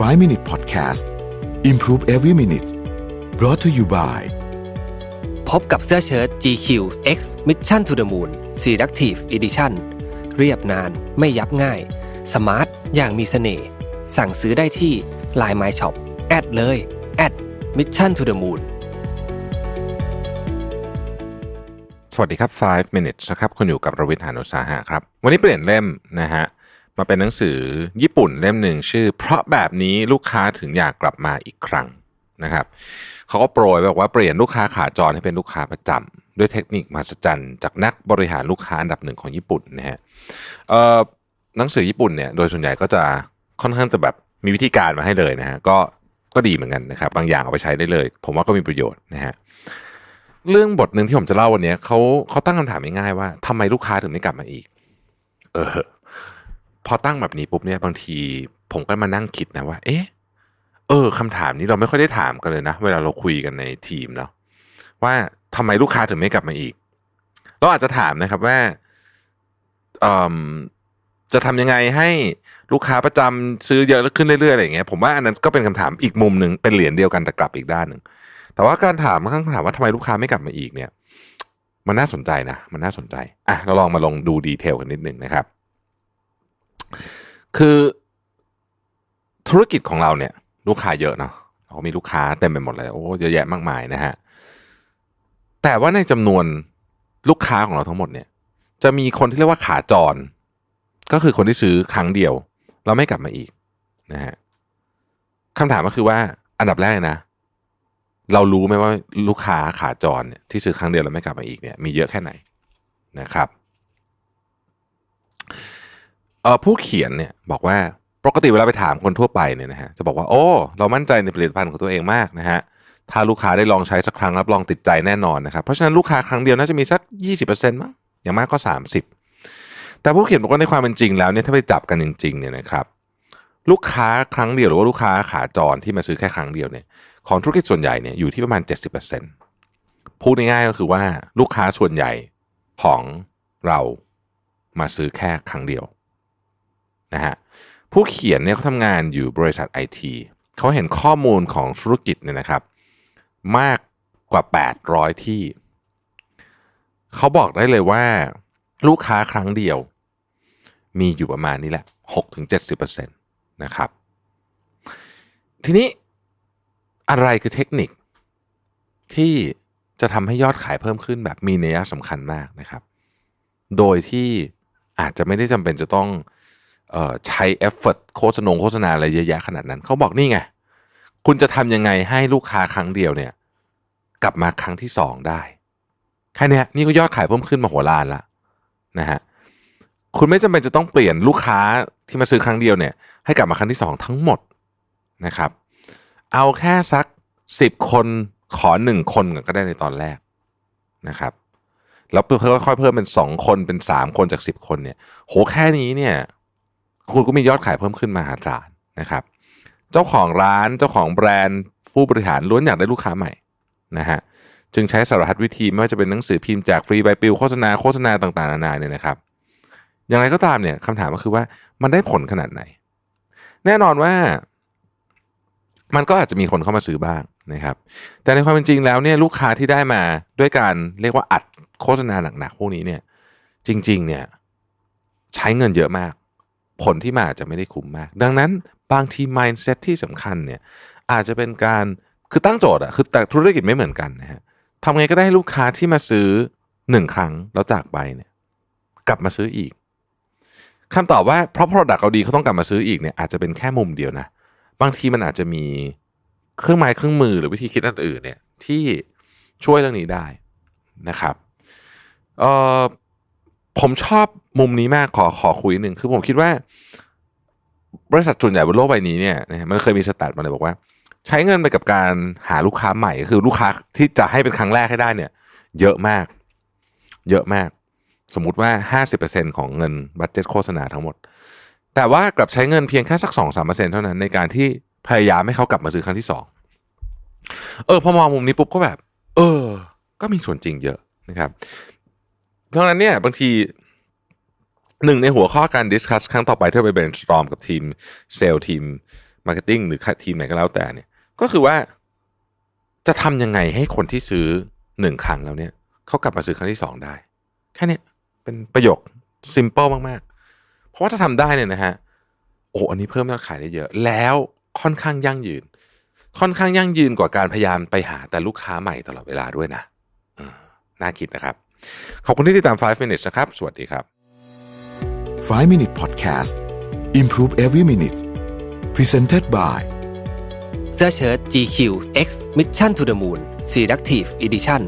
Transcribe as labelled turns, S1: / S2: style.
S1: 5 Minute Podcast Improve Every Minute brought to you by
S2: พบกับเสื้อเชิ้ต GQ X Mission to the Moon Selective Edition เรียบนานไม่ยับง่าย สมาร์ท อย่างมีเสน่ห์ สั่งซื้อได้ที่ Line My Shop แอดเลยแอด Mission to the Moon
S3: สวัสดีครับ 5 minutes นะครับ คุณอยู่กับรวิทย์หานุสาหะครับ วันนี้เปลี่ยนเล่มนะฮะ มาเป็นหนังสือญี่ปุ่นเล่มหนึ่งชื่อ เพราะแบบนี้ลูกค้าถึงอยากกลับมาอีกครั้งนะครับเขาก็โปรยบอกว่าเปลี่ยนลูกค้าขาจรให้เป็นลูกค้าประจำด้วยเทคนิคมหัศจรรย์จากนักบริหารลูกค้าอันดับหนึ่งของญี่ปุ่นนะฮะหนังสือญี่ปุ่นเนี่ยโดยส่วนใหญ่ก็จะค่อนข้างจะแบบมีวิธีการมาให้เลยนะฮะก็ก็ดีเหมือนกันนะครับ บางอย่างเอาไปใช้ได้เลย ผมว่าก็มีประโยชน์นะฮะเรื่องบทหนึ่งที่ผมจะเล่าวันนี้เขาเขาตั้งคำถามง่ายๆว่าทำไมลูกค้าถึงไม่กลับมาอีก เออ พอตั้งแบบนี้ปุ๊บเนี่ยบางทีผมก็มานั่งคิดนะว่า เอ๊ะเออคำถามนี้เราไม่ค่อยได้ถามกันเลยนะ เวลาเราคุยกันในทีมเนาะว่าทำไมลูกค้าถึงไม่กลับมาอีก เราอาจจะถามนะครับว่าจะทำยังไงให้ลูกค้าประจำซื้อเยอะขึ้นเรื่อยๆอะไรอย่างเงี้ยผมว่าอันนั้นก็เป็นคำถามอีกมุมหนึ่งเป็นเหรียญเดียวกันแต่กลับอีกด้านหนึ่งแต่ว่าการถามคำถามว่าทำไมลูกค้าไม่กลับมาอีกเนี่ย มันน่าสนใจนะ มันน่าสนใจอะเราลองมาลองดูดีเทลกันนิดหนึ่งนะครับ คือธุรกิจของเราเนี่ย ลูกค้าเยอะเนาะเรามีลูกค้าเต็มไปหมดเลยโอ้เยอะแยะมากมายนะฮะแต่ว่าในจำนวนลูกค้าของเราทั้งหมดเนี่ย จะมีคนที่เรียกว่าขาจร ก็คือคนที่ซื้อครั้งเดียว เราไม่กลับมาอีกนะฮะคำถามก็คือว่าอันดับแรกนะ เรารู้ไหมว่าลูกค้าขาจรเนี่ยที่ซื้อครั้งเดียวแล้วไม่กลับมาอีกเนี่ยมีเยอะแค่ไหนนะครับ ผู้เขียนเนี่ยบอกว่าปกติเวลาไปถามคนทั่วไปเนี่ยนะฮะจะบอกว่าโอ้เรามั่นใจในผลิตภัณฑ์ของตัวเองมากนะฮะถ้าลูกค้าได้ลองใช้สักครั้งรับรองติดใจแน่นอนนะครับเพราะฉะนั้นลูกค้าครั้งเดียวน่าจะมีสักยี่สิบเปอร์เซ็นต์มั้งอย่างมากก็สามสิบแต่ผู้เขียนบอกว่าในความเป็นจริงแล้วเนี่ยถ้าไปจับกันจริงๆเนี่ยนะครับลูกค้าครั้งเดียวหรือว่าลูกค้าขาจรที่มาซื้อแค่ครั้งเดียวเนี่ยของธุรกิจส่วนใหญ่เนี่ยอยู่ที่ประมาณ 70%พูดง่ายๆก็คือว่าลูกค้าส่วนใหญ่ของเรามาซื้อแค่ครั้งเดียว นะฮะผู้เขียนเนี่ยเขาทำงานอยู่บริษัทไอทีเขาเห็นข้อมูลของธุรกิจเนี่ยนะครับ มากกว่า 800 ที่ เขาบอกได้เลยว่าลูกค้าครั้งเดียว มีอยู่ประมาณนี้แหละ 6-70%นะครับ ทีนี้อะไรคือเทคนิคที่จะทำให้ยอดขายเพิ่มขึ้นแบบมีนัยสำคัญมากนะครับ โดยที่อาจจะไม่ได้จำเป็นจะต้อง ใช้เอฟเฟกโฆษณาโฆษณาอะไรเยอะแยะขนาดนั้น เขาบอกนี่ไง คุณจะทำยังไงให้ลูกค้าครั้งเดียวเนี่ย กลับมาครั้งที่สองได้แค่นี้นี่ก็ยอดขายเพิ่มขึ้นมาหัวล้านละนะฮะคุณไม่จำเป็นจะต้องเปลี่ยนลูกค้าที่มาซื้อครั้งเดียวเนี่ย ให้กลับมาครั้งที่สองทั้งหมดนะครับ เอาแค่สักสิบคนขอหนึ่งคนก็ได้ในตอนแรกนะครับแล้วเพิ่มค่อยๆเพิ่มเป็นสองคนเป็นสามคนจากสิบคนเนี่ย โหแค่นี้เนี่ย คุณก็มียอดขายเพิ่มขึ้นมหาศาลนะครับ เจ้าของร้านเจ้าของแบรนด์ ผู้บริหารล้วนอยากได้ลูกค้าใหม่นะฮะจึงใช้สารพัดวิธีไม่ว่าจะเป็นหนังสือพิมพ์แจกฟรีใบปลิวโฆษณาโฆษณาต่างๆนานาเนี่ยนะครับ อย่างไรก็ตามเนี่ยคำถามก็คือว่ามันได้ผลขนาดไหน แน่นอนว่ามันก็อาจจะมีคนเข้ามาซื้อบ้างนะครับ แต่ในความเป็นจริงแล้วเนี่ยลูกค้าที่ได้มาด้วยการเรียกว่าอัดโฆษณาหนักๆพวกนี้เนี่ย จริง ๆ เนี่ย ใช้เงินเยอะมาก ผลที่มาอาจจะไม่ได้คุ้มมาก ดังนั้นบางที mindset ที่สำคัญเนี่ยอาจจะเป็นการคือตั้งโจทย์อะคือแต่ธุรกิจไม่เหมือนกันนะฮะทำไงก็ได้ให้ลูกค้าที่มาซื้อหนึ่งครั้งแล้วจากไปเนี่ย กลับมาซื้ออีกคำตอบว่าเพราะ product เราดีเขาต้องกลับมาซื้ออีกเนี่ยอาจจะเป็นแค่มุมเดียวนะ บางทีมันอาจจะมีเครื่องไม้เครื่องมือหรือวิธีคิดอันอื่นเนี่ยที่ช่วยเรื่องนี้ได้นะครับเอ่อ ผมชอบมุมนี้มากขอขอคุยหนึ่งคือผมคิดว่า บริษัทส่วนใหญ่บนโลกใบนี้เนี่ยมันเคยมีสแตทมาเลยบอกว่า ใช้เงินไปกับการหาลูกค้าใหม่คือลูกค้าที่จะให้เป็นครั้งแรกให้ได้เนี่ย เยอะมาก เยอะมาก สมมุติว่าห้าสิบเปอร์เซ็นของเงินบัตเจ็ตโฆษณาทั้งหมด แต่ว่ากลับใช้เงินเพียงแค่สักสองสามเปอร์เซ็นเท่านั้นในการที่พยายามให้เขากลับมาซื้อครั้งที่สองเออพอมองมุมนี้ปุ๊บก็แบบ เออ ก็มีส่วนจริงเยอะนะครับ เพราะฉะนั้นเนี่ยบางทีหนึ่งในหัวข้อการดิสคัสครั้งต่อไปที่เราไปเบรนสตรอมกับทีมเซลล์ทีมมาร์เก็ตติ้งหรือทีมไหนก็แล้วแต่เนี่ย ก็คือว่าจะทำยังไงให้คนที่ซื้อหนึ่งครั้งแล้วเนี่ยเขากลับมาซื้อครั้งที่สองได้ แค่นี้เป็นประโยคซิมเ l ิลมาก ๆ เพราะว่าถ้าทำได้เนี่ยนะฮะโอ้อันนี้เพิ่มยอดขายได้เยอะ แล้วค่อนข้างยั่งยืน ค่อนข้างยั่งยืนกว่าการพยายามไปหาแต่ลูกค้าใหม่ตลอดเวลาด้วยนะน่าคิดนะครับ ขอบคุณที่ติดตาม 5 minutes นะครับ สวัสดีครับ
S1: 5 Minute Podcast Improve Every Minute Presented by
S2: เสื้อเชิ้ต GQ X Mission to the Moon Selective Edition